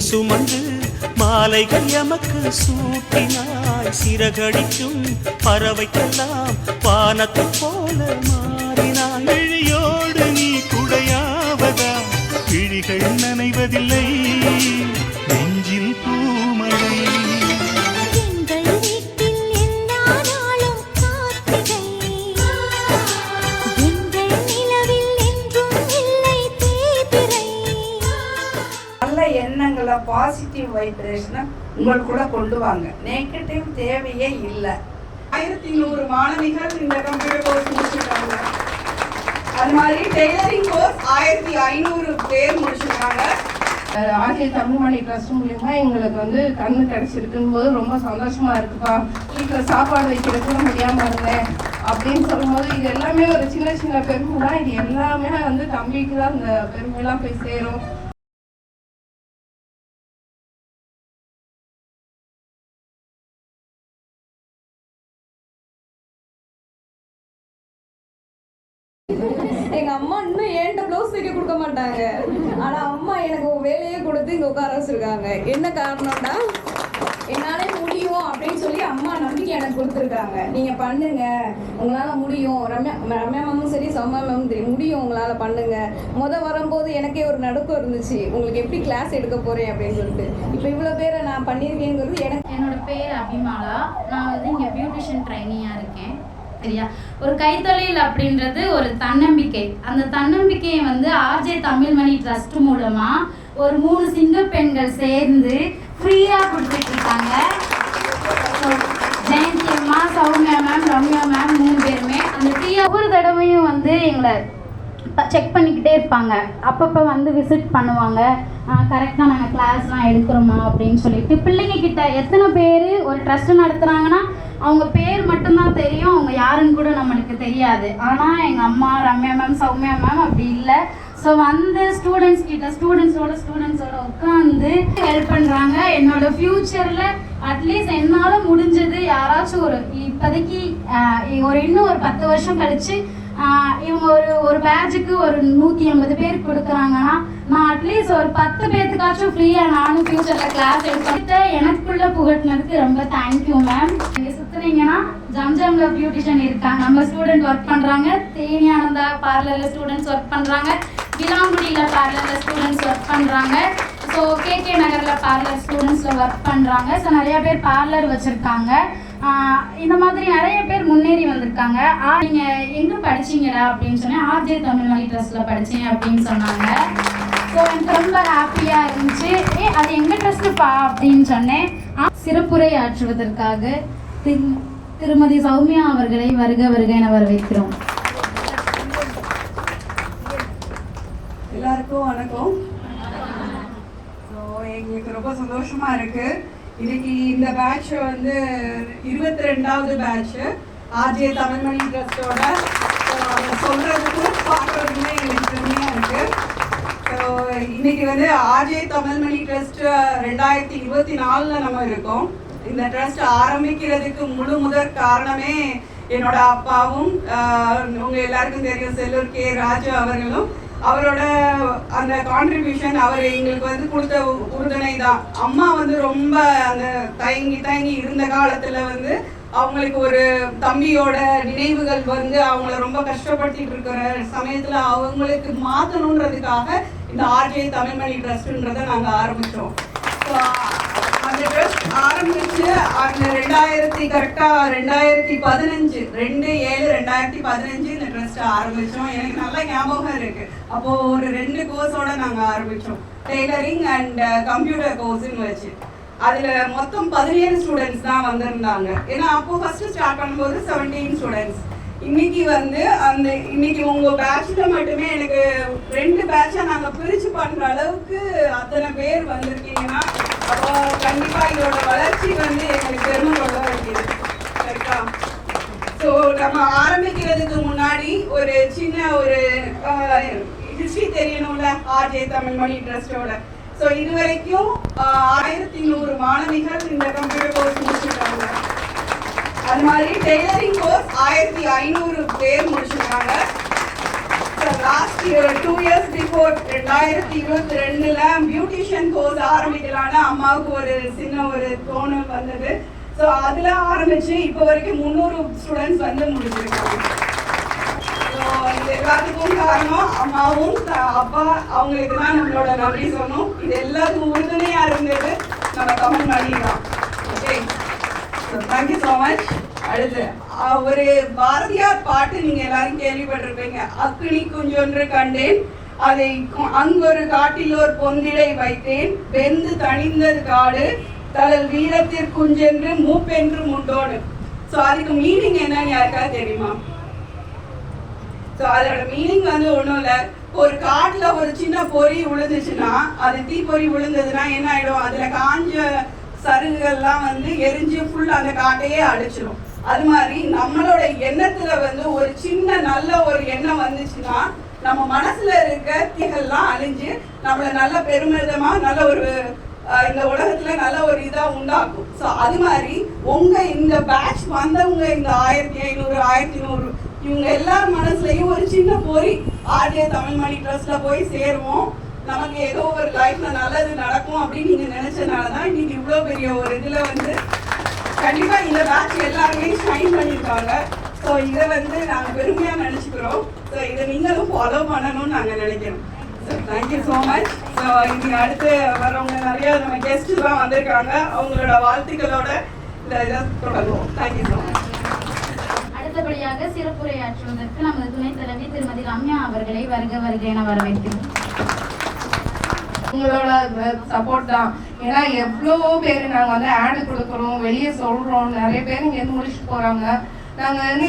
சுமந்து மாலைகள் எமக்கு சூட்டினாய். சிறகடிக்கும் பறவைக்கெல்லாம் வானத்தை போல மாறினாய். இழியோடு நீ குடையாவதா? விழிகள் நனைவதில்லை. பாசிட்டிவ் வைப்ரேஷனை உங்களுக்குள்ள கொண்டு வாங்க. நெகட்டிவ் தேவையே இல்லை. ஆயிரத்தி நூறு மாணவிகள் இந்த கம்ப்யூட்டர் கோர்ஸ் முடிச்சிருக்காங்க. அது மாதிரி டெய்லரிங் கோர்ஸ் ஆயிரத்தி ஐநூறு பேர் முடிச்சிருக்காங்க. ஆசிரியர் தமிழ்மொழி ட்ரஸ்ட் மூலியமா எங்களுக்கு வந்து கண்ணு கிடைச்சிருக்குன்னு போது ரொம்ப சந்தோஷமா இருக்குப்பா. வீட்டில் சாப்பாடு வைக்கிறதுக்கு முடியாமல் முடியாம இருந்தேன். அப்படின்னு சொல்லும்போது இது எல்லாமே ஒரு சின்ன சின்ன பெருமை தான் இது எல்லாமே வந்து தம்பிக்கு தான் அந்த பெருமைலாம் போய் சேரும். தைக்க மாட்டாங்க. ஆனா அம்மா எனக்கு வேலையே கொடுத்து இங்க உட்கார வச்சிருக்காங்க. என்ன காரணம்னா என்னாலே முடியும் அப்படின்னு சொல்லி அம்மா நம்பிக்கை எனக்கு கொடுத்துருக்காங்க. நீங்க பண்ணுங்க. உங்களால முடியும். ரம்யா ரம்யா மேமும் சரி சௌமியா மேமும் சரி முடியும் உங்களால பண்ணுங்க. முத வரும்போது எனக்கே ஒரு நடுக்கம் இருந்துச்சு. உங்களுக்கு எப்படி கிளாஸ் எடுக்க போறேன் அப்படின்னு சொல்லிட்டு. இப்போ இவ்வளோ பேரை நான் பண்ணியிருக்கேங்கிறது எனக்கு என்னோட பேர் அபிமாலா. நான் வந்து இங்கே பியூட்டிஷியன் ட்ரைனியாக இருக்கேன். சரியா? ஒரு கைத்தொழில் அப்படின்றது ஒரு தன்னம்பிக்கை. அந்த தன்னம்பிக்கையை வந்து ஆர்ஜே தமிழ்மணி ட்ரஸ்ட் மூலமா ஒரு மூணு சிங்க பெண்கள் சேர்ந்து ஃப்ரீயாக கொடுத்துட்டு இருக்காங்க ஜெயந்தி அம்மா சௌமியா மேம் ரம்யா மேம் மூணு பேருமே அந்த ஃப்ரீயாக ஒவ்வொரு தடவையும் வந்து எங்களை செக் பண்ணிக்கிட்டே இருப்பாங்க. அப்பப்போ வந்து விசிட் பண்ணுவாங்க. கரெக்டாக நாங்கள் கிளாஸ்லாம் எடுக்கிறோமா அப்படின்னு சொல்லிட்டு. பிள்ளைங்க கிட்ட எத்தனை பேர் ஒரு ட்ரஸ்ட் நடத்துகிறாங்கன்னா அவங்க பேர் மட்டும்தான் தெரியும் அவங்க யாருன்னு கூட நம்மளுக்கு தெரியாது. ஆனால் எங்கள் அம்மா ரம்யா மேம் சௌமியா மேம் அப்படி இல்லை. ஸோ வந்து ஸ்டூடெண்ட்ஸ் கிட்ட ஸ்டூடெண்ட்ஸோட ஸ்டூடெண்ட்ஸோட உட்காந்து ஹெல்ப் பண்ணுறாங்க என்னோட ஃப்யூச்சரில் அட்லீஸ்ட் என்னால் முடிஞ்சது யாராச்சும் ஒரு இப்போதைக்கு ஒரு இன்னும் ஒரு பத்து வருஷம் கழிச்சு இவங்க ஒரு ஒரு பேட்சுக்கு ஒரு நூற்றி ஐம்பது பேர் கொடுக்குறாங்கன்னா நான் அட்லீஸ்ட் ஒரு பத்து பேர்த்துக்காச்சும் ஃப்ரீயாக நானும் ஃபியூச்சரில் கிளாஸ் எடுத்துட்டு எனக்குள்ள புகட்டினதுக்கு ரொம்ப தேங்க்யூ மேம் நீங்கள் சுற்றுனீங்கன்னா ஜம்ஜம்ல பியூட்டிஷியன் இருக்காங்க. நம்ம ஸ்டூடெண்ட் ஒர்க் பண்ணுறாங்க தேனி ஆனந்தா பார்லரில் ஸ்டூடெண்ட்ஸ் ஒர்க் பண்ணுறாங்க விலாங்குடியில் பார்லரில் ஸ்டூடெண்ட்ஸ் ஒர்க் பண்ணுறாங்க ஸோ கேகே நகரில் பார்லர் ஸ்டூடெண்ட்ஸில் ஒர்க் பண்ணுறாங்க ஸோ நிறைய பேர் பார்லர் வச்சுருக்காங்க. இந்த மாதிரி நிறைய பேர் முன்னேறி வந்திருக்காங்க. ஆ நீங்கள் எங்கே படிச்சீங்கடா அப்படின்னு சொன்னேன். ஆர்ஜே தமிழ்மொழி ட்ரெஸ்ஸில் படித்தேன் அப்படின்னு சொன்னாங்க. ஸோ எனக்கு ரொம்ப ஹாப்பியாக இருந்துச்சு ஏ அது எங்கள் பா அப்படின்னு சொன்னேன். சிறப்புரை ஆற்றுவதற்காக திரு திருமதி சௌமியா அவர்களை வருக வருக என வரவேற்கிறோம். எல்லாருக்கும் வணக்கம். ஸோ எங்களுக்கு ரொம்ப சந்தோஷமா இருக்கு. இன்னைக்கு இந்த பேட்ச் வந்து இருபத்தி ரெண்டாவது பேட்ச் ஆர்ஜே தமிழ்மணி ட்ரஸ்டோட சொல்றதுக்கு பார்க்கறதுக்குமே எங்களுக்கு பெருமையா இருக்கு ஸோ இன்னைக்கு வந்து ஆர்ஜே தமிழ்மணி ட்ரஸ்ட் ரெண்டாயிரத்தி இருபத்தி நாலில் நம்ம இருக்கோம். இந்த ட்ரஸ்ட் ஆரம்பிக்கிறதுக்கு முழு முதற் காரணமே என்னோட அப்பாவும் உங்க எல்லாருக்கும் தெரியும் செல்லூர் கே ராஜு அவர்களும். அவரோட அந்த கான்ட்ரிபியூஷன் அவர் எங்களுக்கு வந்து கொடுத்த உறுதுணை தான் அம்மா வந்து ரொம்ப அந்த தயங்கி தயங்கி இருந்த காலத்துல வந்து அவங்களுக்கு ஒரு தம்பியோட நினைவுகள் வந்து அவங்கள ரொம்ப கஷ்டப்படுத்திட்டு இருக்கிற சமயத்துல அவங்களுக்கு மாத்தணுன்றதுக்காக இந்த ஆர்ஜே தமிழ்மணி ட்ரஸ்ட்ன்றதை நாங்கள் ஆரம்பித்தோம் அந்த ட்ரஸ்ட் ஆரம்பிச்சு அந்த ரெண்டாயிரத்தி கரெக்டா ரெண்டாயிரத்தி பதினஞ்சு ரெண்டு ஏழு ரெண்டாயிரத்தி பதினஞ்சு இந்த ட்ரஸ்ட் ஆரம்பிச்சோம். எனக்கு நல்ல ஞாபகம் இருக்கு. அப்போ ஒரு ரெண்டு கோர்ஸோட நாங்க ஆரம்பிச்சோம். டெய்லரிங் அண்ட் கம்ப்யூட்டர் கோர்ஸ்னு வச்சு. அதுல மொத்தம் பதினேழு ஸ்டூடெண்ட்ஸ் தான் வந்திருந்தாங்க. ஏன்னா அப்போ ஃபர்ஸ்ட் ஸ்டார்ட் பண்ணும்போது செவன்டீன் ஸ்டூடெண்ட்ஸ் இன்னைக்கு வந்து அந்த இன்னைக்கு உங்க பேட்ச்ல மட்டுமே எனக்கு ரெண்டு பேட்சா நாங்க பிரிச்சு பண்ற அளவுக்கு அத்தனை பேர் வந்திருக்கீங்கன்னா அப்போ கண்டிப்பா இதோட வளர்ச்சி வந்து எங்களுக்கு பெருமை கொள்ள வேண்டியது சரிக்கா ஸோ நம்ம ஆரம்பிக்கிறதுக்கு முன்னாடி ஒரு சின்ன ஒரு ஹிஸ்ட்ரி தெரியணும்ல ஆர்ஜே தமிழ்மொழி ட்ரஸ்டோட ஸோ இது வரைக்கும் ஆயிரத்தி நூறு மாணவிகள் இந்த கம்ப்யூட்டர் கோர்ஸ் முடிச்சிருக்காங்க. அது மாதிரி டெய்லரிங் கோர்ஸ் ஆயிரத்தி ஐநூறு பேர் முடிச்சிருக்காங்க. Last year two years before ரெண்டாயிரத்தி இருபத்தி ரெண்டுல பியூட்டிஷியன் கோர்ஸ் ஆரம்பிக்கலான்னு அம்மாவுக்கு ஒரு சின்ன ஒரு தோணல் வந்தது. ஸோ அதில் ஆரம்பிச்சு இப்போ வரைக்கும் முந்நூறு ஸ்டூடெண்ட்ஸ் வந்து முடிச்சிருக்காங்க. ஸோ இது எல்லாத்துக்கும் காரணம் அம்மாவும் அப்பா அவங்களுக்கு தான் நம்மளோட நன்றி சொல்லணும். இது எல்லாத்துக்கும் உறுதுணையாக இருந்தது நம்ம தமிழ் மணி தான் ஓகே தேங்க்யூ ஸோ மச் அடுத்து ஒரு பாரதியார் பாட்டு நீங்க எல்லாரும் கேள்விப்பட்டிருப்பீங்க. அக்னி குஞ்சொன்று கண்டேன் அதை அங்கொரு காட்டில் ஒரு பொந்திடை வைத்தேன். வெந்து தணிந்தது காடு தலல் வீரத்திற்குஞ்சென்று மூப்பென்று முண்டோடு ஸோ அதுக்கு மீனிங் என்னன்னு யாருக்காவது தெரியுமா? ஸோ அதோட மீனிங் வந்து ஒன்றும் இல்லை. ஒரு காட்டில் ஒரு சின்ன பொறி விழுந்துச்சுன்னா அது தீப்பொறி விழுந்ததுன்னா என்ன ஆயிடும்? அதில் காஞ்ச சருகுகள்லாம் வந்து எரிஞ்சு ஃபுல் அந்த காட்டையே அடிச்சிடும் அது மாதிரி நம்மளோட எண்ணத்துல வந்து ஒரு சின்ன நல்ல ஒரு எண்ணம் வந்துச்சுன்னா நம்ம மனசுல இருக்க தீகள்லாம் அழிஞ்சு நம்மள நல்ல பெருமிதமா நல்ல ஒரு இந்த உலகத்துல நல்ல ஒரு இதா உண்டாக்கும். ஸோ அது மாதிரி உங்க இந்த பேட்ச் வந்தவங்க இந்த ஆயிரத்தி ஐநூறு ஆயிரத்தி நூறு இவங்க எல்லார் மனசுலயும் ஒரு சின்ன பொறி ஆர்ஜே தமிழ் மணி ட்ரஸ்ட்ல போய் சேருவோம். நமக்கு ஏதோ ஒரு லைஃப்ல நல்லது நடக்கும் அப்படின்னு நீங்க நினைச்சதுனாலதான் இன்னைக்கு இவ்வளோ பெரிய ஒரு இதுல வந்து கண்டிப்பா இந்த பேட்ச் எல்லாம் பண்ணியிருக்காங்க ஸோ இதை வந்து நாங்கள் பெருமையா நினைச்சுக்கிறோம். ஸோ இதை நீங்களும் ஃபாலோ பண்ணணும்னு நாங்க நினைக்கிறோம். So thank you so much so இனி அடுத்து வரவங்க நிறைய நம்ம கெஸ்ட்லாம் வந்திருக்காங்க. அவங்களோட வாழ்த்துக்களோட இந்த இதை தொடங்குவோம். தேங்க்யூ ஸோ மச் அடுத்தபடியாக சிறப்புரையாற்றுவதற்கு நமது துணைத் தலைவி திருமதி ரம்யா அவர்களை வருக வருக என வரவேற்கிறோம். உங்களோட சப்போர்ட் தான். ஏன்னா எவ்வளோ பேர் நாங்கள் வந்து ஆடு கொடுக்குறோம் வெளியே சொல்கிறோம் நிறைய பேர் இங்கேருந்து முடிச்சுட்டு போகிறாங்க நாங்கள் வந்து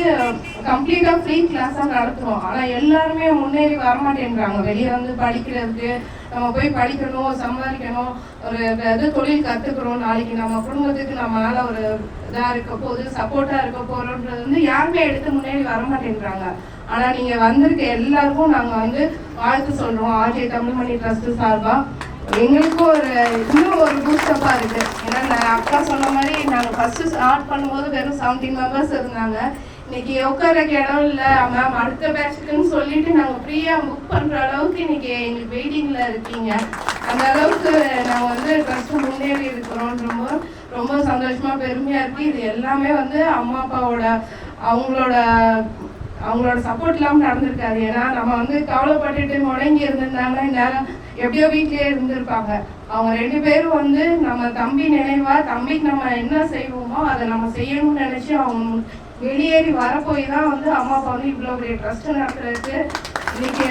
கம்ப்ளீட்டாக ஃப்ரீ கிளாஸாக நடத்துகிறோம் ஆனால் எல்லாருமே முன்னேறி வரமாட்டேன்றாங்க. வெளியே வந்து படிக்கிறதுக்கு நம்ம போய் படிக்கணும் சம்பாதிக்கணும் ஒரு இது தொழில் கற்றுக்குறோம் நாளைக்கு நம்ம குடும்பத்துக்கு நம்மளால ஒரு இதாக இருக்க போகுது சப்போர்ட்டாக இருக்க போகிறோன்றது வந்து யாருமே எடுத்து முன்னேறி வரமாட்டேன்றாங்க. ஆனால் நீங்கள் வந்திருக்க எல்லாருக்கும் நாங்கள் வந்து வாழ்த்து சொல்கிறோம் ஆர்ஜே தமிழ்மணி ட்ரஸ்ட்டு சார்பாக எங்களுக்கும் ஒரு இன்னும் ஒரு பூஸ்டப்பாக இருக்குது ஏன்னா நான் அக்கா சொன்ன மாதிரி நாங்கள் ஃபஸ்ட்டு ஸ்டார்ட் பண்ணும்போது வெறும் செவன்டீன் மெம்பர்ஸ் இருந்தாங்க. இன்னைக்கு உட்காரக்கு இடம் இல்லை. மேம் அடுத்த பேட்சுக்குன்னு சொல்லிட்டு நாங்கள் ஃப்ரீயாக புக் பண்ணுற அளவுக்கு இன்னைக்கு எங்களுக்கு வெயிட்டிங்கில் இருக்கீங்க. அந்த அளவுக்கு நாங்கள் வந்து ஃபஸ்ட்டு முன்னேறி இருக்கிறோம் ரொம்ப ரொம்ப சந்தோஷமாக பெருமையாக இருக்கு. இது எல்லாமே வந்து அம்மா அப்பாவோட அவங்களோட அவங்களோட சப்போர்ட் இல்லாமல் நடந்திருக்காது. ஏன்னா நம்ம வந்து கவலைப்பட்டுட்டு முடங்கி இருந்திருந்தாங்கன்னா இந்நேரம் எப்படியோ வீட்லயே இருந்திருப்பாங்க. அவங்க ரெண்டு பேரும் வந்து நம்ம தம்பி நினைவா தம்பிக்கு நம்ம என்ன செய்வோமோ அதை நம்ம செய்யணும்னு நினைச்சு அவங்க வெளியேறி வரப்போய் தான் வந்து அம்மா அப்பா வந்து இவ்வளோ பெரிய ட்ரஸ்ட் நடத்துறதுக்கு இன்னைக்கு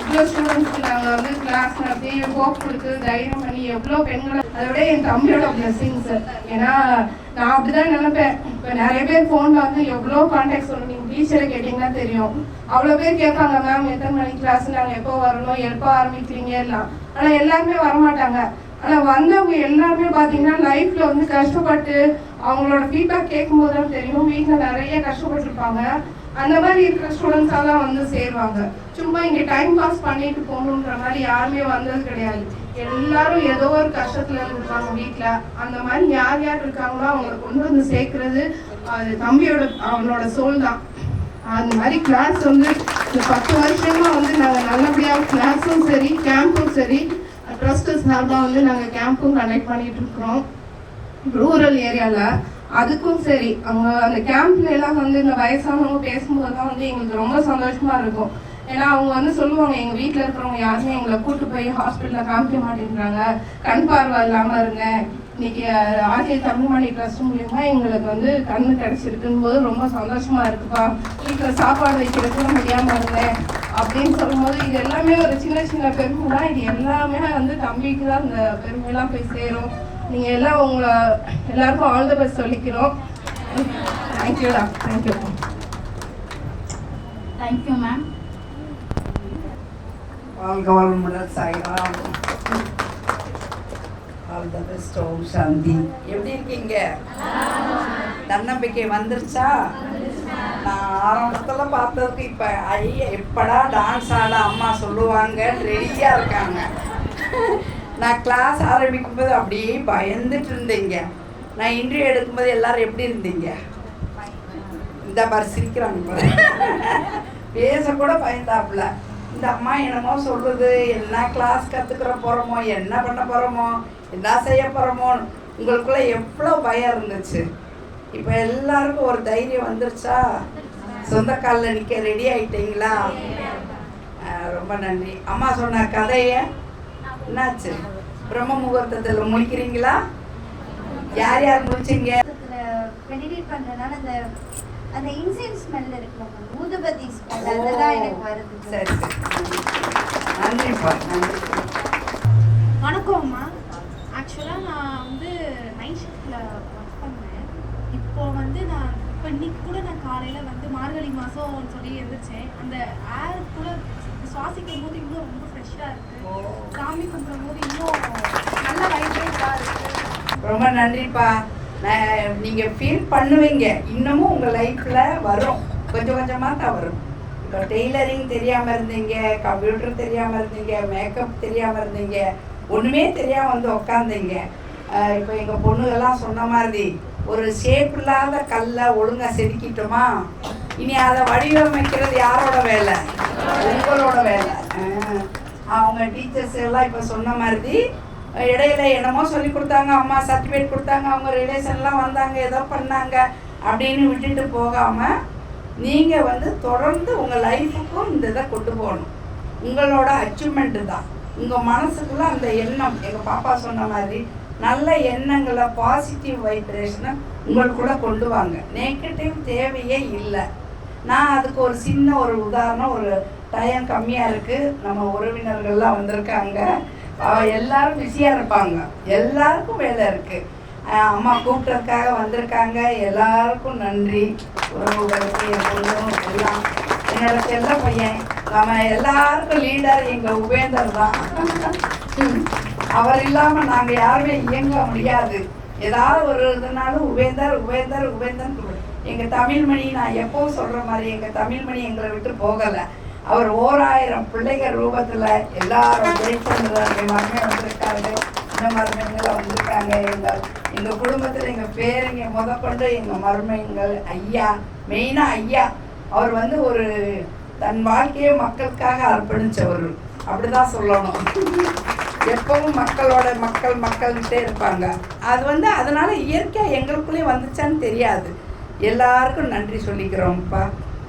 இவ்வளோ ஸ்டூடெண்ட்ஸ்க்கு நாங்கள் வந்து கிளாஸ் நடத்தி ஹோப் கொடுத்து தைரியம் பண்ணி எவ்வளோ பெண்களை அதை விட என் தம்பியோட பிளெஸிங்ஸ் ஏன்னா நான் அப்படிதான் நினைப்பேன். இப்போ நிறைய பேர் ஃபோனில் வந்து எவ்வளோ கான்டாக்ட் சொல்லணும்? நீங்கள் டீச்சரை கேட்டிங்கன்னா தெரியும். அவ்வளோ பேர் கேட்பாங்க மேம் எத்தனை மணிக்கு கிளாஸ் நாங்கள் எப்போ வரணும்? எப்போ ஆரம்பிக்கிறீங்க? எல்லாம். ஆனால் எல்லாருமே வரமாட்டாங்க. ஆனால் வந்தவங்க எல்லாருமே பார்த்தீங்கன்னா லைஃப்பில் வந்து கஷ்டப்பட்டு அவங்களோட ஃபீட்பேக் கேட்கும்போது தான் தெரியும். வீட்டில் நிறைய கஷ்டப்பட்டிருப்பாங்க. அந்த மாதிரி இருக்கிற ஸ்டூடெண்ட்ஸாக தான் வந்து சேருவாங்க. சும்மா இங்கே டைம் பாஸ் பண்ணிட்டு போகணுன்ற மாதிரி யாருமே வந்தது கிடையாது. எல்லாரும் ஏதோ ஒரு கஷ்டத்துல இருப்பாங்க வீட்டில் அந்த மாதிரி யார் யார் இருக்காங்களோ அவங்களை கொண்டு வந்து சேர்க்கறது அது தம்பியோட அவனோட சோல் தான். அந்த மாதிரி கிளாஸ் வந்து இந்த பத்து வருஷமா வந்து நாங்கள் நல்லபடியாக கிளாஸும் சரி கேம்பும் சரி ட்ரஸ்ட் சார்பாக வந்து நாங்கள் கேம்பும் கண்டக்ட் பண்ணிட்டு இருக்கிறோம். ரூரல் ஏரியாவில் அதுக்கும் சரி. அவங்க அந்த கேம்ப்ல எல்லாம் வந்து இந்த வயசானவங்க பேசும்போது தான் வந்து எங்களுக்கு ரொம்ப சந்தோஷமா இருக்கும். ஏன்னா அவங்க வந்து சொல்லுவாங்க எங்க வீட்டில் இருக்கிறவங்க யாருமே எங்களை கூட்டு போய் ஹாஸ்பிட்டலில் காமிக்க மாட்டேங்கிறாங்க. கண் பார்வை இல்லாமல் இருந்தேன் இன்னைக்கு ஆர்ஜே தமிழ்மணி ட்ரஸ்ட் மூலியமா எங்களுக்கு வந்து கண்ணு கிடைச்சிருக்குன்னு போது ரொம்ப சந்தோஷமா இருக்குப்பா. வீட்டில் சாப்பாடு வைக்கிறதுக்கு முடியாம இருந்தேன் அப்படின்னு சொல்லும்போது இது எல்லாமே ஒரு சின்ன சின்ன பெருமை தான். இது எல்லாமே வந்து தம்பிக்கு தான் இந்த பெருமையெல்லாம் போய் சேரும். நீங்க எல்லாம் உங்களை எல்லாருக்கும் ஆல் த பெஸ்ட் சொல்லிக்கிறோம். தேங்க்யூடா தேங்க்யூ தேங்க்யூ மேம் வாழ்க வளமுடன் Sairam all the best Om Shanti எப்படி இருக்கீங்க? தன்னம்பிக்கை வந்துருச்சா? நான் ஆரம்பத்தில் பார்த்ததுக்கு இப்போ ஐயா எப்படா டான்ஸ் ஆட அம்மா சொல்லுவாங்க ரெடியாக இருக்காங்க. நான் கிளாஸ் ஆரம்பிக்கும் போது அப்படியே பயந்துட்டு இருந்தீங்க. நான் இன்டர்வியூ எடுக்கும்போது எல்லாரும் எப்படி இருந்தீங்க? இந்த மாதிரி சிரிக்கிறாங்க பேசக்கூட பயந்தாப்புல. இந்த அம்மா என்னமோ சொல்கிறது என்ன கிளாஸ் கற்றுக்கிற போகிறோமோ என்ன பண்ண போகிறோமோ என்ன செய்ய போகிறோமோ உங்களுக்குள்ளே எவ்வளோ பயம் இருந்துச்சு. இப்போ எல்லாருக்கும் ஒரு தைரியம் வந்துருச்சா? சொந்த காலில் நிற்க ரெடி ஆகிட்டீங்களா ரொம்ப நன்றி. அம்மா சொன்ன கதையை என்னாச்சு? பிரம்ம முகூர்த்தத்தில் முடிக்கிறீங்களா? யார் யார் முடிச்சிங்க? மெடிடேட் பண்றதுனால அந்த அந்த இன்சென்ஸ் ஸ்மெல் இருக்குல்ல ma'am, ஊதுபத்தி ஸ்மெல். அதுதான் எனக்கு வருது சரி நன்றிப்பா நன்றி வணக்கம் அம்மா. ஆக்சுவலாக நான் வந்து நைட் ஷிஃப்டில் ஒர்க் பண்ணேன். இப்போ வந்து நான் இப்போ இன்னைக்கு கூட நான் காலையில் வந்து மார்கழி மாதம்னு சொல்லி எழுந்திரிச்சேன் அந்த ஏர் கூட சுவாசிக்கும் போது இன்னும் ரொம்ப ஃப்ரெஷ்ஷாக இருக்குது சாமி கும்பிடும் போது இன்னும் நல்ல வைப்ரேட்டாக இருக்குது ரொம்ப நன்றிப்பா. நான் நீங்கள் ஃபீல் பண்ணுவீங்க. இன்னமும் உங்கள் லைஃப்பில் வரும். கொஞ்சம் கொஞ்சமாக தான் வரும். இப்போ டெய்லரிங் தெரியாமல் இருந்தீங்க கம்ப்யூட்டர் தெரியாமல் இருந்தீங்க மேக்கப் தெரியாமல் இருந்தீங்க ஒன்றுமே தெரியாமல் வந்து உக்காந்தீங்க. இப்போ எங்கள் பொண்ணுகள்லாம் சொன்ன மாதிரி ஒரு ஷேப் இல்லாத கல்லை ஒழுங்காக செதுக்கிட்டோமா? இனி அதை வடிவமைக்கிறது யாரோட வேலை? உங்களோட வேலை. அவங்க டீச்சர்ஸ் எல்லாம் இப்போ சொன்ன மாதிரி இடையில என்னமோ சொல்லி கொடுத்தாங்க அம்மா சர்டிஃபிகேட் கொடுத்தாங்க அவங்க ரிலேஷன்லாம் வந்தாங்க ஏதோ பண்ணாங்க அப்படின்னு விட்டுட்டு போகாமல் நீங்கள் வந்து தொடர்ந்து உங்கள் லைஃபுக்கும் இந்த இதை கொண்டு போகணும். உங்களோட அச்சீவ்மெண்ட்டு தான். உங்கள் மனசுக்குள்ள அந்த எண்ணம் எங்கள் பாப்பா சொன்ன மாதிரி நல்ல எண்ணங்களை பாசிட்டிவ் வைப்ரேஷனை உங்களுக்குள்ள கொண்டு வாங்க. நெகட்டிவ் தேவையே இல்லை. நான் அதுக்கு ஒரு சின்ன ஒரு உதாரணம் ஒரு டைம் கம்மியாக இருக்குது நம்ம உறவினர்கள்லாம் வந்திருக்காங்க. எல்லாரும் பிஸியாக இருப்பாங்க. எல்லாருக்கும் வேலை இருக்குது அம்மா கூப்பிட்டதுக்காக வந்திருக்காங்க. எல்லாருக்கும் நன்றி. உறவுகளுக்கு என் பொண்ணும் எல்லாம். என்னோட செல்ல பையன். நம்ம எல்லாருக்கும் லீடர் எங்கள் உபேந்தர் தான். அவர் இல்லாமல் நாங்கள் யாருமே இயங்க முடியாது. ஏதாவது ஒரு இதுனாலும் உபேந்தர் உபேந்தர் உபேந்தர் எங்கள் தமிழ்மணி நான் எப்பவும் சொல்கிற மாதிரி எங்கள் தமிழ்மணி எங்களை விட்டு போகலை. அவர் ஓராயிரம் பிள்ளைகள் ரூபத்தில் எல்லாரும் வெயிட் பண்ணுறாங்க மருமே இந்த மருமைங்களாம் வந்திருக்காங்க. எங்கள் எங்கள் குடும்பத்தில் எங்கள் பேருங்க முதற்கொண்டு எங்கள் மருமைங்கள் ஐயா மெயினாக ஐயா அவர் வந்து ஒரு தன் வாழ்க்கையை மக்களுக்காக அர்ப்பணிச்சவர். அப்படிதான் சொல்லணும். எப்பவும் மக்களோட மக்கள் மக்கள்கிட்டே இருப்பாங்க. அது வந்து அதனால் இயற்கையாக எங்களுக்குள்ளேயே வந்துச்சான்னு தெரியாது. எல்லாருக்கும் நன்றி சொல்லிக்கிறோம்ப்பா.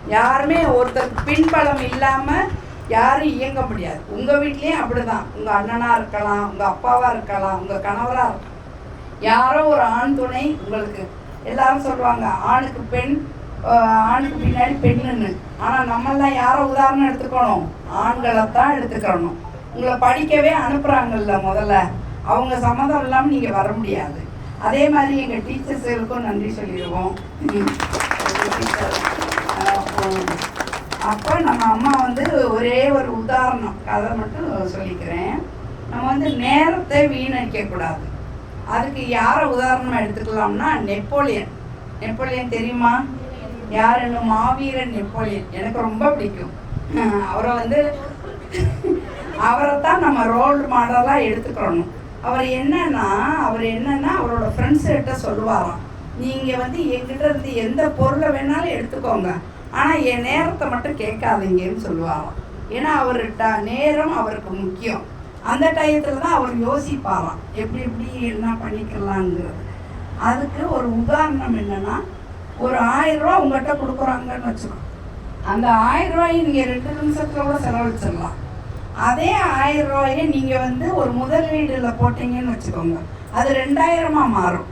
யாருமே ஒருத்தருக்கு பின்பலம் இல்லாமல் யாரும் இயங்க முடியாது. உங்கள் வீட்லேயும் அப்படிதான். உங்கள் அண்ணனாக இருக்கலாம் உங்கள் அப்பாவாக இருக்கலாம் உங்கள் கணவராக இருக்கலாம். யாரோ ஒரு ஆண் துணை உங்களுக்கு எல்லாரும் சொல்லுவாங்க ஆணுக்கு பெண் ஆணுக்கு பின்னாடி பெண்ணுன்னு. ஆனால் நம்மளாம் யாரோ உதாரணம் எடுத்துக்கணும். ஆண்களை தான் எடுத்துக்கணும். உங்களை படிக்கவே அனுப்புகிறாங்கல்ல முதல்ல. அவங்க சம்மதம் இல்லாமல் நீங்கள் வர முடியாது. அதே மாதிரி எங்கள் டீச்சர்ஸுகளுக்கும் நன்றி சொல்லிடுவோம். அப்போ நம்ம அம்மா வந்து ஒரே ஒரு உதாரணம் கதை மட்டும் சொல்லிக்கிறேன். நம்ம வந்து நேரத்தை வீணடிக்கக்கூடாது அதுக்கு யாரை உதாரணமாக எடுத்துக்கலாம்னா நெப்போலியன். நெப்போலியன் தெரியுமா? யாருன்னு மாவீரன் நெப்போலியன். எனக்கு ரொம்ப பிடிக்கும். அவரை வந்து அவரை தான் நம்ம ரோல் மாடலாக எடுத்துக்கணும். அவர் என்னன்னா அவர் என்னன்னா அவரோட ஃப்ரெண்ட்ஸ்கிட்ட சொல்லுவாராம். நீங்கள் வந்து எங்கிட்ட இருந்து எந்த பொருளை வேணாலும் எடுத்துக்கோங்க. ஆனால் என் நேரத்தை மட்டும் கேட்காதீங்கன்னு சொல்லுவாராம். ஏன்னா அவர்கிட்ட நேரம் அவருக்கு முக்கியம். அந்த டயத்தில் தான் அவர் யோசிப்பாராம். எப்படி எப்படி என்ன பண்ணிக்கலாங்கிறது. அதுக்கு ஒரு உதாரணம் என்னன்னா ஒரு ஆயிரம் ரூபா உங்கள்கிட்ட கொடுக்குறாங்கன்னு வச்சுக்கோ. அந்த ஆயிரம் ரூபாயை நீங்கள் ரெண்டு நிமிஷத்துல கூட செலவழிச்சிடலாம். அதே ஆயிரம் ரூபாயை நீங்கள் வந்து ஒரு முதலீடுல போட்டீங்கன்னு வச்சுக்கோங்க. அது ரெண்டாயிரமாக மாறும்.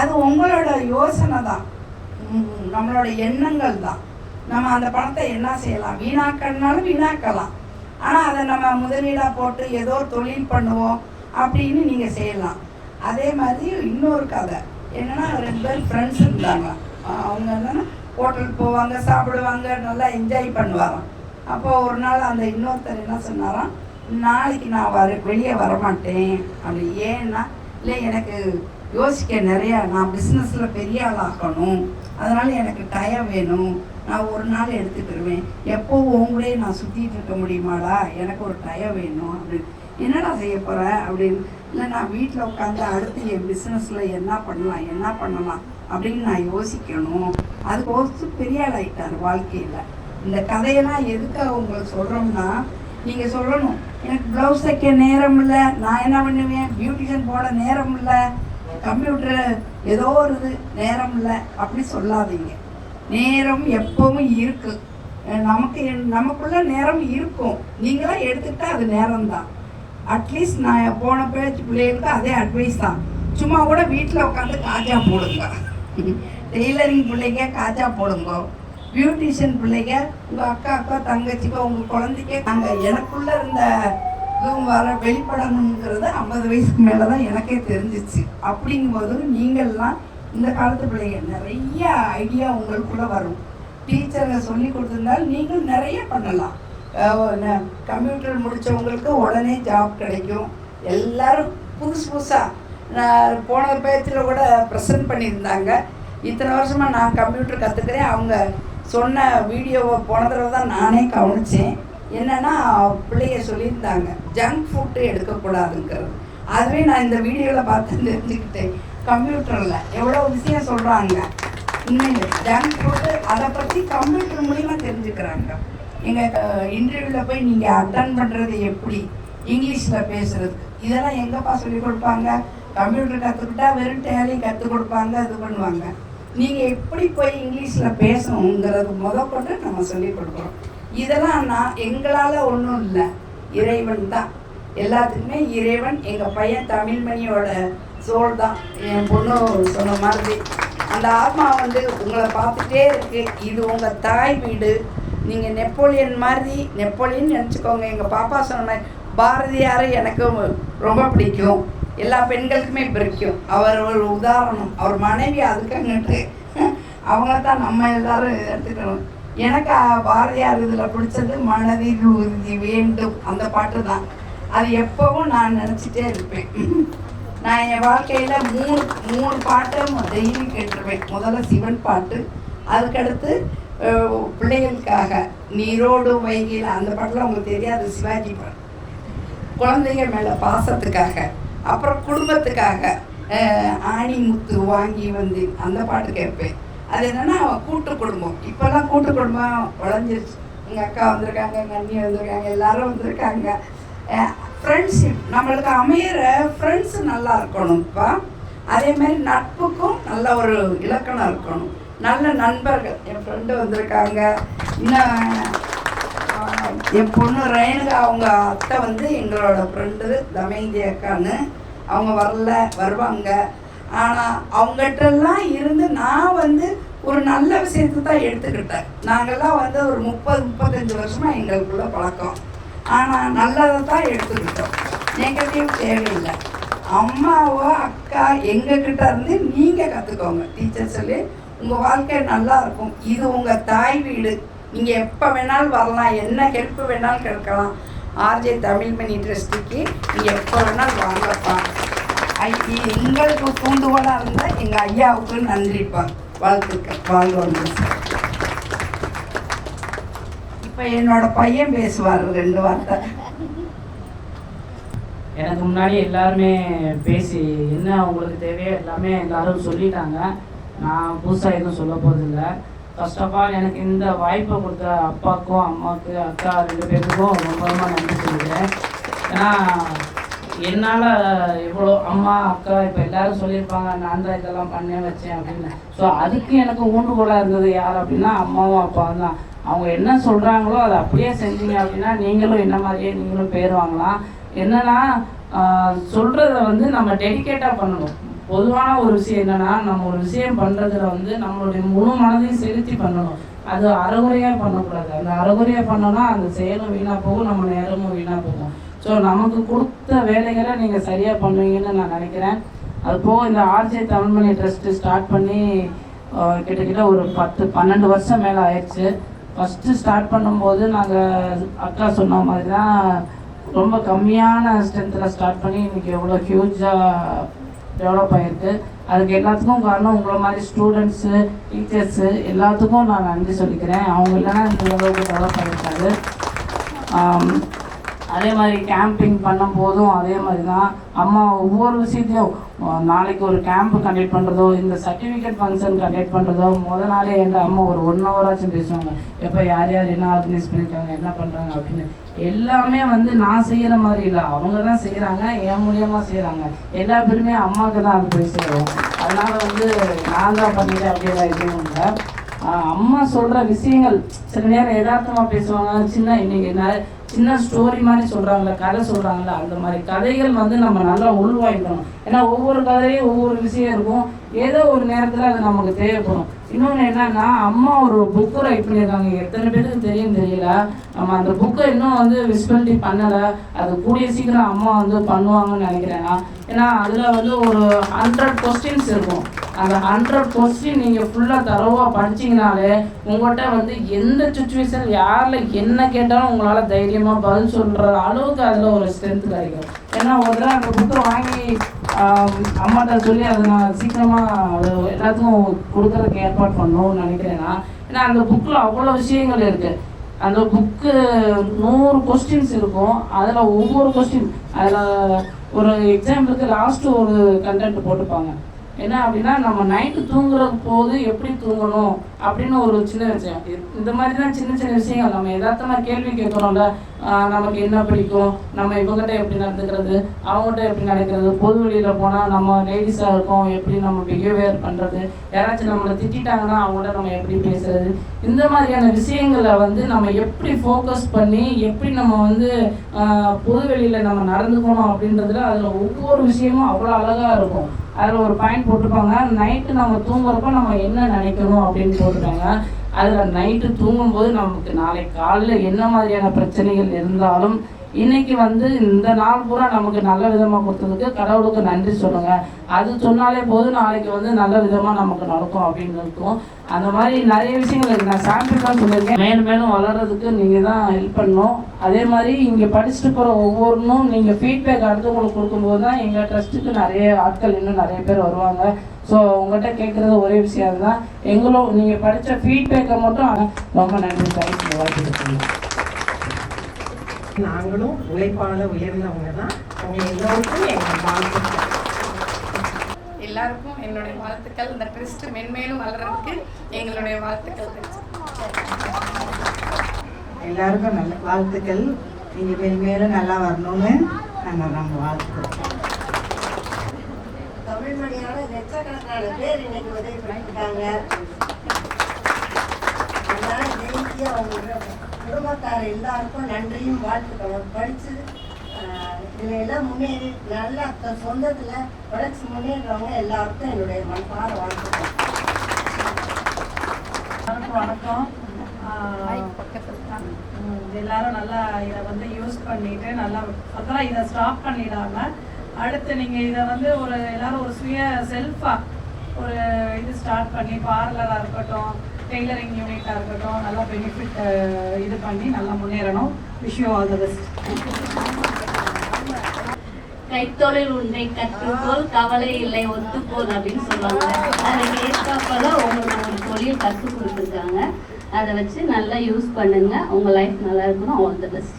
அது உங்களோட யோசனை தான். நம்மளோட எண்ணங்கள் தான். நம்ம அந்த பணத்தை என்ன செய்யலாம்? வீணாக்கணுனாலும் வீணாக்கலாம். ஆனால் அதை நம்ம முதலீடாக போட்டு ஏதோ தொழில் பண்ணுவோம் அப்படின்னு நீங்கள் செய்யலாம். அதே மாதிரி இன்னொரு கதை. என்னன்னா ரெண்டு பேர் ஃப்ரெண்ட்ஸ் இருந்தாங்க. அவங்க என்னென்னா ஹோட்டலுக்கு போவாங்க சாப்பிடுவாங்க நல்லா என்ஜாய் பண்ணுவாராம் அப்போ ஒரு நாள் அந்த இன்னொருத்தர் என்ன சொன்னாராம் நாளைக்கு நான் வர வெளியே வரமாட்டேன். அப்படி ஏன்னா இல்லை எனக்கு யோசிக்க நிறையா நான் பிஸ்னஸில் பெரிய ஆள் ஆகணும் அதனால் எனக்கு டயம் வேணும். நான் ஒரு நாள் எடுத்துக்கிடுவேன் எப்போ உங்களே நான் சுற்றிட்டு இருக்க முடியுமாடா? எனக்கு ஒரு டயம் வேணும். அப்படின்னு என்னடா செய்ய போகிற அப்படின்னு இல்லை நான் வீட்டில் உட்காந்து அடுத்து என் பிஸ்னஸில் என்ன பண்ணலாம்? என்ன பண்ணலாம்? அப்படின்னு நான் யோசிக்கணும். அது ஒரு பெரிய ஆள் வாழ்க்கையில். இந்த கதையெல்லாம் எதுக்காக உங்களுக்கு சொல்கிறோம்னா நீங்கள் சொல்லணும். எனக்கு ப்ளவுஸ் தைக்க நேரம் இல்லை. நான் என்ன பண்ணுவேன்? பியூட்டிஷியன் போட நேரம் இல்லை. கம்ப்யூட்டர் ஏதோ ஒரு இது நேரம் இல்லை. அப்படி சொல்லாதீங்க. நேரம் எப்பவும் இருக்கு. நமக்கு என்- நமக்குள்ள நேரம் இருக்கும். நீங்களாம் எடுத்துக்கிட்டா அது நேரம் தான் அட்லீஸ்ட் நான் போன பேச்சு பிள்ளைகளுக்கு அதே அட்வைஸ் தான். சும்மா கூட வீட்டில் உட்காந்து காஜா போடுங்க. டெய்லரிங் பிள்ளைங்க காஜா போடுங்க. பியூட்டிஷியன் பிள்ளைங்க உங்கள் அக்கா அக்கா தங்கச்சிக்கோ உங்கள் குழந்தைக்கே நாங்கள் எனக்குள்ளே இருந்த இதுவும் வர வெளிப்படணுங்கிறது ஐம்பது வயசுக்கு மேலே தான் எனக்கே தெரிஞ்சிச்சு. அப்படிங்கும்போது நீங்கள்லாம் இந்த காலத்து பிள்ளைங்க நிறைய ஐடியா உங்களுக்குள்ள வரும். டீச்சரை சொல்லி கொடுத்துருந்தால் நீங்கள் நிறைய பண்ணலாம். கம்ப்யூட்டர் முடித்தவங்களுக்கு உடனே ஜாப் கிடைக்கும். எல்லாரும் புதுசு புதுசாக நான் போன பேச்சில் கூட ப்ரெசென்ட் பண்ணியிருந்தாங்க. இத்தனை வருஷமாக நான் கம்ப்யூட்டர் கற்றுக்கிறேன் அவங்க சொன்ன வீடியோவை போன தடவை தான் நானே கவனித்தேன் என்னென்னா பிள்ளைய சொல்லியிருந்தாங்க ஜங்க் ஃபுட்டு எடுக்கக்கூடாதுங்கிறது. அதுவே நான் இந்த வீடியோவில் பார்த்து தெரிஞ்சுக்கிட்டேன். கம்ப்யூட்டரில் எவ்வளோ விஷயம் சொல்கிறாங்க இன்னும் ஜங்க் ஃபுட்டு அதை பற்றி கம்ப்யூட்டர் மூலிமா தெரிஞ்சுக்கிறாங்க. எங்கள் இன்டர்வியூவில் போய் நீங்கள் அட்டன் பண்ணுறது எப்படி? இங்கிலீஷில் பேசுகிறது இதெல்லாம் எங்கப்பா சொல்லி கொடுப்பாங்க? கம்ப்யூட்டர் கற்றுக்கிட்டா வெறும் டேலி கற்றுக் கொடுப்பாங்க இது பண்ணுவாங்க. நீங்கள் எப்படி போய் இங்கிலீஷில் பேசணுங்கிறது முத கொண்டு நம்ம சொல்லி கொடுக்குறோம் இதெல்லாம் நான் எங்களால் ஒன்றும் இல்லை. இறைவன் தான். எல்லாத்துக்குமே இறைவன் எங்கள் பையன் தமிழ்மணியோட சோல் தான். என் பொண்ணு சொன்ன மாதிரி. அந்த ஆத்மா வந்து உங்களை பார்த்துட்டே இருக்கு. இது உங்கள் தாய் வீடு. நீங்கள் நெப்போலியன் மாதிரி நெப்போலியன் நினச்சிக்கோங்க. எங்கள் பாப்பா சொன்ன மாதிரி பாரதியார் எனக்கு ரொம்ப பிடிக்கும். எல்லா பெண்களுக்குமே பிடிக்கும். அவர் ஒரு உதாரணம். அவர் மனைவி அதுக்கங்கிட்டு அவங்க தான் நம்ம எல்லாரும் எடுத்துக்கணும். எனக்கு பாரதியார் இதில் பிடிச்சது மனதில் உறுதி வேண்டும். அந்த பாட்டு தான். அது எப்பவும் நான் நினச்சிட்டே இருப்பேன். நான் என் வாழ்க்கையில் மூணு மூணு பாட்டும் டெய்லி கேட்டுருவேன். முதல்ல சிவன் பாட்டு அதுக்கடுத்து பிள்ளைகளுக்காக நீரோடு வைகையில் அந்த பாட்டெலாம் உங்களுக்கு தெரியாது சிவாஜி பாட்டு. குழந்தைங்க மேலே பாசத்துக்காக அப்புறம் குடும்பத்துக்காக ஆணி முத்து வாங்கி வந்து அந்த பாட்டு கேட்பேன். அது என்னன்னா கூட்டு குடும்பம். இப்போல்லாம் கூட்டு குடும்பம் வளைஞ்சிருச்சு. எங்கள் அக்கா வந்திருக்காங்க எங்கள் அண்ணி வந்திருக்காங்க எல்லாரும் வந்திருக்காங்க. ஃப்ரெண்ட்ஷிப் நம்மளுக்கு அமையிற ஃப்ரெண்ட்ஸ் நல்லா இருக்கணும்ப்பா. அதே மாதிரி நட்புக்கும் நல்ல ஒரு இலக்கணம் இருக்கணும். நல்ல நண்பர்கள் என் ஃப்ரெண்டு வந்திருக்காங்க. இன்னும் என் பொண்ணு ரேணுகா அவங்க அத்தை வந்து எங்களோட ஃப்ரெண்டு தமேந்தி அக்கான்னு. அவங்க வரல வருவாங்க. ஆனால் அவங்ககிட்டலாம் இருந்து நான் வந்து ஒரு நல்ல விஷயத்தை தான் எடுத்துக்கிட்டேன். நாங்கள்லாம் வந்து ஒரு முப்பது முப்பத்தஞ்சு வருஷமாக எங்களுக்குள்ள பழக்கம். ஆனால் நல்லதை தான் எடுத்துக்கிட்டோம். நெகட்டிவ் தேவையில்லை. அம்மாவோ அக்கா எங்ககிட்ட இருந்து நீங்கள் கற்றுக்கோங்க டீச்சர் சொல்லி உங்கள் வாழ்க்கை நல்லா இருக்கும். இது உங்கள் தாய் வீடு. நீங்கள் எப்போ வேணாலும் வரலாம். என்ன ஹெல்ப் வேணாலும் கேட்கலாம். ஆர்ஜே தமிழ்மணி ட்ரஸ்டிக்கு நீங்கள் எப்போ வேணாலும் வாங்கப்பா. ஐ எங்களுக்கு தூண்டுகோலாக இருந்தால் எங்கள் ஐயாவுக்கு நன்றிப்பா. வாழ்த்துக்கள். வாழ்க வளமுடன். இப்போ என்னோட பையன் பேசுவார் ரெண்டு வார்த்தை. எனக்கு முன்னாடி எல்லாருமே பேசி என்ன அவங்களுக்கு தேவையோ எல்லாமே எல்லாரும் சொல்லிட்டாங்க. நான் புதுசாக எதுவும் சொல்ல போகிறதில்ல ஃபர்ஸ்ட் ஆஃப் ஆல் எனக்கு இந்த வாய்ப்பை கொடுத்த அப்பாவுக்கும் அம்மாவுக்கு அக்கா ரெண்டு பேருக்கும் ரொம்ப ரொம்ப நன்றி சொல்லிக்கிறேன் ஏன்னா என்னால் இவ்வளோ அம்மா அக்கா இப்போ எல்லாரும் சொல்லியிருப்பாங்க நான் தான் இதெல்லாம் பண்ணே வச்சேன் அப்படின்னு. ஸோ அதுக்கு எனக்கு ஊண்டுகோலாக இருந்தது யார் அப்படின்னா அம்மாவும் அப்பாவும் தான். அவங்க என்ன சொல்கிறாங்களோ அதை அப்படியே செஞ்சீங்க அப்படின்னா நீங்களும் என்ன மாதிரியே நீங்களும் பேர் வாங்கலாம். என்னென்னா சொல்கிறத வந்து நம்ம டெடிகேட்டாக பண்ணணும். பொதுவான ஒரு விஷயம் என்னன்னா நம்ம ஒரு விஷயம் பண்ணுறதுல வந்து நம்மளுடைய முழு மனதையும் செலுத்தி பண்ணணும். அது அறகுறையாக பண்ணக்கூடாது. அந்த அறகுறையாக பண்ணோன்னா அந்த செயலும் வீணாக போகும் நம்ம நேரமும் வீணாக போகும். ஸோ நமக்கு கொடுத்த வேலைகளை நீங்கள் சரியாக பண்ணுவீங்கன்னு நான் நினைக்கிறேன். அது போக இந்த ஆர்ஜே தமிழ்மணி ட்ரஸ்ட்டு ஸ்டார்ட் பண்ணி கிட்டத்தட்ட ஒரு பத்து பன்னெண்டு வருஷம் மேலே ஆயிடுச்சு. ஃபஸ்ட்டு ஸ்டார்ட் பண்ணும்போது நாங்கள் அக்கா சொன்ன மாதிரி தான் ரொம்ப கம்மியான ஸ்ட்ரென்த்தில் ஸ்டார்ட் பண்ணி இன்றைக்கி எவ்வளோ ஹியூஜாக டெவலப் ஆகிருக்கு அதுக்கு எல்லாத்துக்கும் காரணம் உங்களை மாதிரி ஸ்டூடெண்ட்ஸு டீச்சர்ஸு எல்லாத்துக்கும் நான் நன்றி சொல்லிக்கிறேன். அவங்க இல்லைன்னா இந்த அளவுக்கு டெவலப் ஆகிருக்காரு அதே மாதிரி கேம்பிங் பண்ணும் போதும் அதே மாதிரி தான் அம்மா ஒவ்வொரு விஷயத்தையும் நாளைக்கு ஒரு கேம்ப் கண்டக்ட் பண்ணுறதோ இந்த சர்டிஃபிகேட் ஃபங்க்ஷன் கண்டக்ட் பண்ணுறதோ முத நாளே எங்கள் அம்மா ஒரு ஒன் ஹவராச்சும் பேசுவாங்க. எப்போ யார் யார் என்ன ஆர்கனைஸ் பண்ணியிருக்காங்க என்ன பண்ணுறாங்க அப்படின்னு. எல்லாமே வந்து நான் செய்கிற மாதிரி இல்லை. அவங்க தான் செய்கிறாங்க என் மூலியமாக செய்கிறாங்க எல்லா பேருமே அம்மாவுக்கு தான் அது போய் சேரும். அதனால் வந்து நான் தான் பண்ணிட்டேன் அப்படியெல்லாம் எதுவும் இல்லை. அம்மா சொல்கிற விஷயங்கள் சில நேரம் யதார்த்தமா பேசுவாங்க. சின்ன இன்னைக்கு என்ன சின்ன ஸ்டோரி மாதிரி சொல்கிறாங்களே கதை சொல்கிறாங்களே அந்த மாதிரி கதைகள் வந்து நம்ம நல்லா உள்வாங்கிக்கணும். ஏன்னா ஒவ்வொரு கதையும் ஒவ்வொரு விஷயம் இருக்கும். ஏதோ ஒரு நேரத்தில் அது நமக்கு தேவைப்படும். இன்னொன்று என்னன்னா அம்மா ஒரு புக்கு ரைட் பண்ணியிருக்காங்க. எத்தனை பேருக்கு தெரியும் தெரியல. நம்ம அந்த புக்கை இன்னும் வந்து விசிபிலிட்டி பண்ணலை. அது கூடிய சீக்கிரம் அம்மா வந்து பண்ணுவாங்கன்னு நினைக்கிறேன் நான். ஏன்னா அதில் வந்து ஒரு ஹண்ட்ரட் கொஸ்டின்ஸ் இருக்கும். அந்த ஹண்ட்ரட் கொஸ்டின் நீங்கள் ஃபுல்லாக தரவாக படிச்சீங்கனாலே உங்கள்கிட்ட வந்து எந்த சுச்சுவேஷன் யாரில் என்ன கேட்டாலும் உங்களால் தைரியமாக பதில் சொல்கிற அளவுக்கு அதில் ஒரு ஸ்ட்ரென்த் கிடைக்கும். ஏன்னா ஒரு தடவை அந்த புக்கை வாங்கி அம்மாட்ட சொல்லி அதை நான் சீக்கிரமாக அது எல்லாத்துக்கும் கொடுக்கறதுக்கு ஏற்பாடு பண்ணணும்னு நினைக்கிறேன் நான் ஏன்னா அந்த புக்கில் அவ்வளோ விஷயங்கள் இருக்குது அந்த புக்கு நூறு கொஸ்டின்ஸ் இருக்கும். அதில் ஒவ்வொரு கொஸ்டின் அதில் ஒரு எக்ஸாம்பிளுக்கு லாஸ்ட்டு ஒரு கண்டென்ட் போட்டுப்பாங்க. என்ன அப்படின்னா நம்ம நைட்டு தூங்குற போது எப்படி தூங்கணும் அப்படின்னு ஒரு சின்ன விஷயம். இந்த மாதிரி தான் சின்ன சின்ன விஷயங்கள். நம்ம எதார்த்தமாக கேள்வி கேட்குறோம்ல நமக்கு என்ன பிடிக்கும்? நம்ம இவங்ககிட்ட எப்படி நடந்துக்கிறது? அவங்ககிட்ட எப்படி நடக்கிறது? பொது வெளியில் போனால் நம்ம லேடிஸாக இருக்கோம் எப்படி நம்ம பிஹேவியர் பண்ணுறது யாராச்சும் நம்மளை திட்டாங்கன்னா அவங்கள்ட்ட நம்ம எப்படி பேசுறது? இந்த மாதிரியான விஷயங்களை வந்து நம்ம எப்படி ஃபோக்கஸ் பண்ணி எப்படி நம்ம வந்து பொது வெளியில் நம்ம நடந்துக்கணும் அப்படின்றதுல அதில் ஒவ்வொரு விஷயமும் அவ்வளோ அழகாக இருக்கும். அதில் ஒரு பாயிண்ட் போட்டிருப்பாங்க. நைட்டு நம்ம தூங்குறப்ப நம்ம என்ன நினைக்கணும் அப்படின்னு போட்டிருக்காங்க. அதில் நைட்டு தூங்கும்போது நமக்கு நாளைக்கு காலையில் என்ன மாதிரியான பிரச்சனைகள் இருந்தாலும் இன்னைக்கு வந்து இந்த நாள் பூரா நமக்கு நல்ல விதமாக கொடுத்ததுக்கு கடவுளுக்கு நன்றி சொல்லுங்க. அது சொன்னாலே போதும் நாளைக்கு வந்து நல்ல விதமாக நமக்கு நடக்கும் அப்படின்னு இருக்கும். அந்த மாதிரி நிறைய விஷயங்கள் இருக்குது நான் சாம்பிள் தான் சொல்லியிருக்கேன். மேலும் மேலும் வளர்றதுக்கு நீங்கள் தான் ஹெல்ப் பண்ணணும். அதே மாதிரி இங்கே படிச்சுட்டு போகிற ஒவ்வொன்றும் நீங்கள் ஃபீட்பேக் அடுத்தவங்களுக்கு கொடுக்கும்போது தான் எங்கள் ட்ரஸ்ட்டுக்கு நிறைய ஆட்கள் இன்னும் நிறைய பேர் வருவாங்க. ஸோ உங்கள்கிட்ட கேட்குறது ஒரே விஷயம் தான் எங்களும் நீங்கள் படித்த ஃபீட்பேக்கை மட்டும் ரொம்ப நன்றி. தேங்க்ஸ் வாழ்த்து நாங்களும் உழைப்பால உயர்ந்தவங்க தான். உங்க எல்லோருக்கும் எங்கள் வாழ்த்துக்கள். எல்லாருக்கும் என்னுடைய வாழ்த்துக்கள். இந்த ட்ரஸ்ட் மென்மேலும் வளர்றதுக்கு எங்களுடைய வாழ்த்துக்கள் எல்லாருக்கும் நல்ல வாழ்த்துக்கள். நீங்க மேலும் நல்லா வரணும்னு நாங்கள் நம்ம வாழ்த்துக்கிறோம். தமிழ் மொழியால லட்சக்கணக்கான பேர் இன்னைக்கு உதவி பண்ணியிருக்காங்க அதனால ஜெயந்தி அவங்க குடும்பத்தார் எல்லாருக்கும் நன்றியும் வாழ்த்துக்களும் படிச்சு ஆஹ், இதுல எல்லாம் முன்னேறி நல்லா சொந்தத்துல உழைச்சி முன்னேறவங்க எல்லாருக்கும் என்னுடைய மனப்பார வாழ்த்துக்கள். எல்லாருக்கும் வணக்கம். எல்லாரும் நல்லா இதை வந்து யூஸ் பண்ணிட்டு நல்லா அப்புறம் இதை ஸ்டாப் பண்ணிடாம அடுத்து நீங்க இதை வந்து ஒரு எல்லாரும் ஒரு சுய செல்ஃபா ஒரு இது ஸ்டார்ட் பண்ணி பார்லரா இருக்கட்டும் டெய்லரிங் யூனிட்டா இருக்கட்டும் நல்லா பெனிஃபிட் இது பண்ணி நல்லா முன்னேறணும். Wish you all the best கைத்தொழில் உன்னை கற்றுக்கோள் கவலை இல்லை ஒத்துப்போல் அப்படின்னு சொல்லுவாங்க. அதுக்கு ஏற்றாப்போல உங்களுக்கு ஒரு தொழில் கற்றுக் கொடுத்துருக்காங்க. அதை வச்சு நல்லா யூஸ் பண்ணுங்க. உங்க லைஃப் நல்லா இருக்கணும். ஆல் தி பெஸ்ட்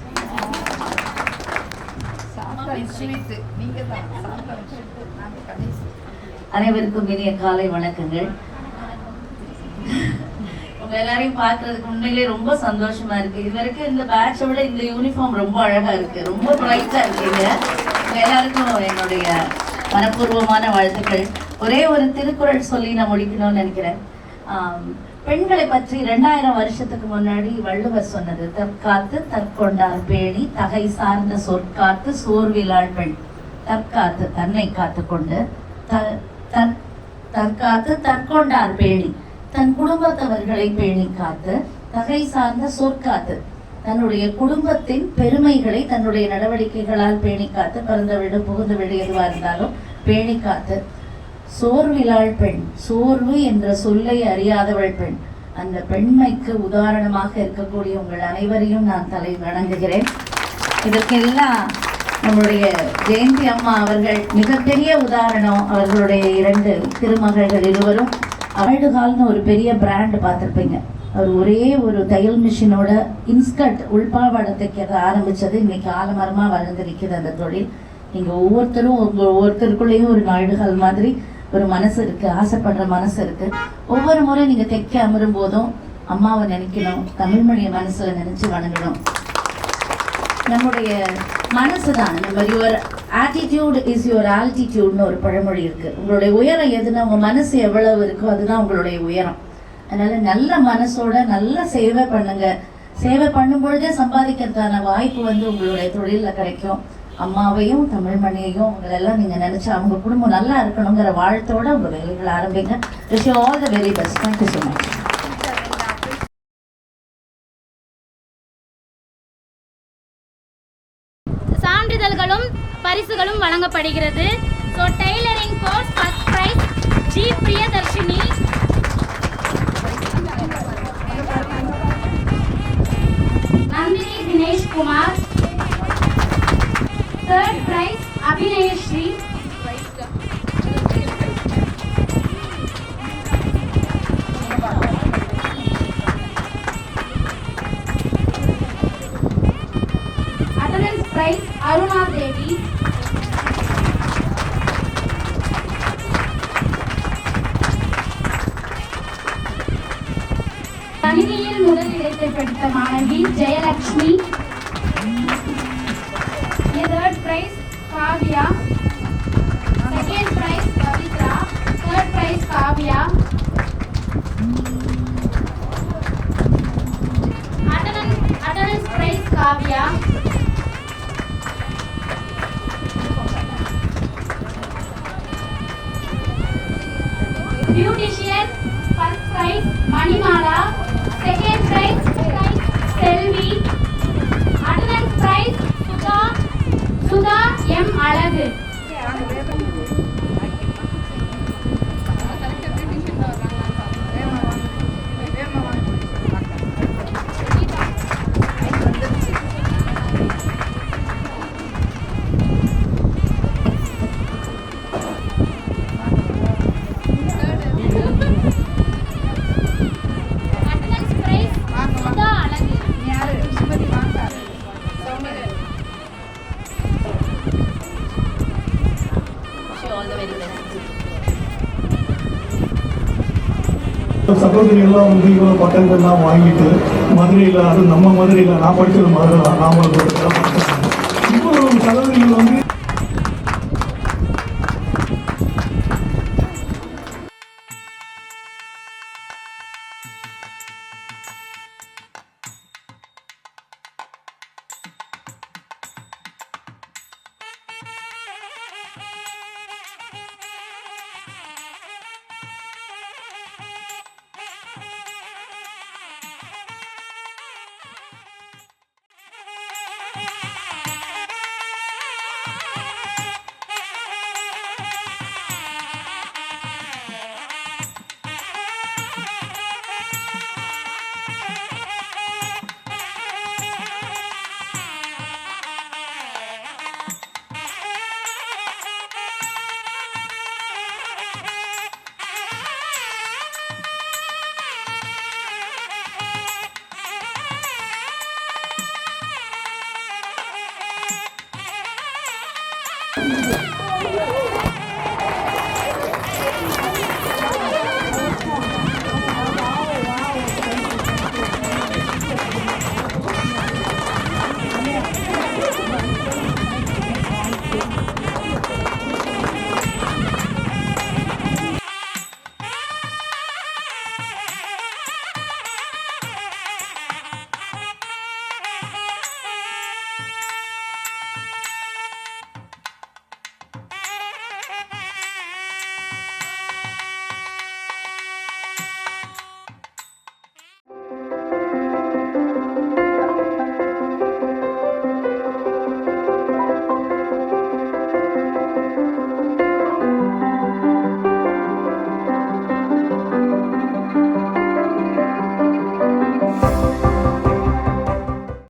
அனைவருக்கும் இனிய காலை வணக்கங்கள். உங்க எல்லாரையும் பாக்குறதுக்கு உண்மையிலேயே ரொம்ப சந்தோஷமா இருக்கு. இது வரைக்கும் இந்த பேட்சை விட இந்த யூனிஃபார்ம் ரொம்ப அழகா இருக்கு. ரொம்ப பிரைட்டா இருக்கீங்க. உங்க எல்லாருக்கும் என்னுடைய மனப்பூர்வமான வாழ்த்துக்கள். ஒரே ஒரு திருக்குறள் சொல்லி நான் முடிக்கணும்னு நினைக்கிறேன். பெண்களை பற்றி ரெண்டாயிரம் வருஷத்துக்கு முன்னாடி வள்ளுவர் சொன்னது தற்காத்து தற்கொண்டார் பேணி தகை சார்ந்த சொற்காத்து சோர்விலாள் பெண். தற்காத்து தன்னை காத்துக்கொண்டு த- தற்காத்து தற்கொண்டார் பேணி. தன் குடும்பத்தவர்களை பேணி காத்து தகை சார்ந்த சொற்காத்து தன்னுடைய குடும்பத்தின் பெருமைகளை தன்னுடைய நடவடிக்கைகளால் பேணி காத்து பிறந்த வீடு புகுந்த வீடு எதுவாக இருந்தாலும் பேணி காத்து. சோர்விலாள் பெண் சோர்வு என்ற சொல்லை அறியாதவள் பெண் அந்த பெண்மைக்கு உதாரணமாக இருக்கக்கூடிய உங்கள் அனைவரையும் நான் தலை வணங்குகிறேன். இதற்கெல்லாம் நம்முடைய ஜெயந்தி அம்மா அவர்கள் மிகப்பெரிய உதாரணம். அவர்களுடைய இரண்டு திருமகள்கள் இருவரும் அழகுகால்னு ஒரு பெரிய பிராண்ட் பார்த்துருப்பீங்க. அவர் ஒரே ஒரு தையல் மிஷினோட இன்ஸ்கர்ட் உள்பாவாடை தைக்கிறத ஆரம்பித்தது இன்னைக்கு ஆலமரமாக வளர்ந்துருக்கிறது அந்த தொழில். நீங்கள் ஒவ்வொருத்தரும் உங்கள் ஒவ்வொருத்தருக்குள்ளேயும் ஒரு நாடுகள் மாதிரி ஒரு மனசு இருக்குது ஆசைப்படுற மனசு இருக்குது ஒவ்வொரு முறை நீங்கள் தைக்க அமரும் போதும் அம்மாவை நினைக்கணும். தமிழ்மொழியை மனசில் நினச்சி வணங்கணும். நம்முடைய மனசு தான் நம்ம யுவர் ஆட்டிடியூட் இஸ் யுவர் ஆல்டிடியூட்னு ஒரு பழமொழி இருக்கு. உங்களுடைய உயரம் எதுனா உங்க மனசு எவ்வளவு இருக்கோ அதுதான் உங்களுடைய உயரம். அதனால நல்ல மனசோட நல்ல சேவை பண்ணுங்க. சேவை பண்ணும் பொழுதே சம்பாதிக்கிறதுக்கான வாய்ப்பு வந்து உங்களுடைய தொழிலில் கிடைக்கும். அம்மாவையும் தமிழ்மணியையும் உங்களெல்லாம் நீங்க நினைச்சு அவங்க குடும்பம் நல்லா இருக்கணுங்கிற வாழ்த்தோட உங்க வேலைகள் ஆரம்பிங்க. Wish all the very best thank you so much பரிசுகளும் வழங்கப்படுகிறது. So tailoring course first prize G Priyadarshini Nandini Dinesh Kumar third prize Abhinayashree சகோதரிகள்லாம் வந்து இவ்வளோ பட்டங்கள்லாம் வாங்கிட்டு மதுரையில் அது நம்ம மதுரையில் நான் படித்தது மதுரை தான் நாமக்கல் இவ்வளோ சகோதரிகள் வந்து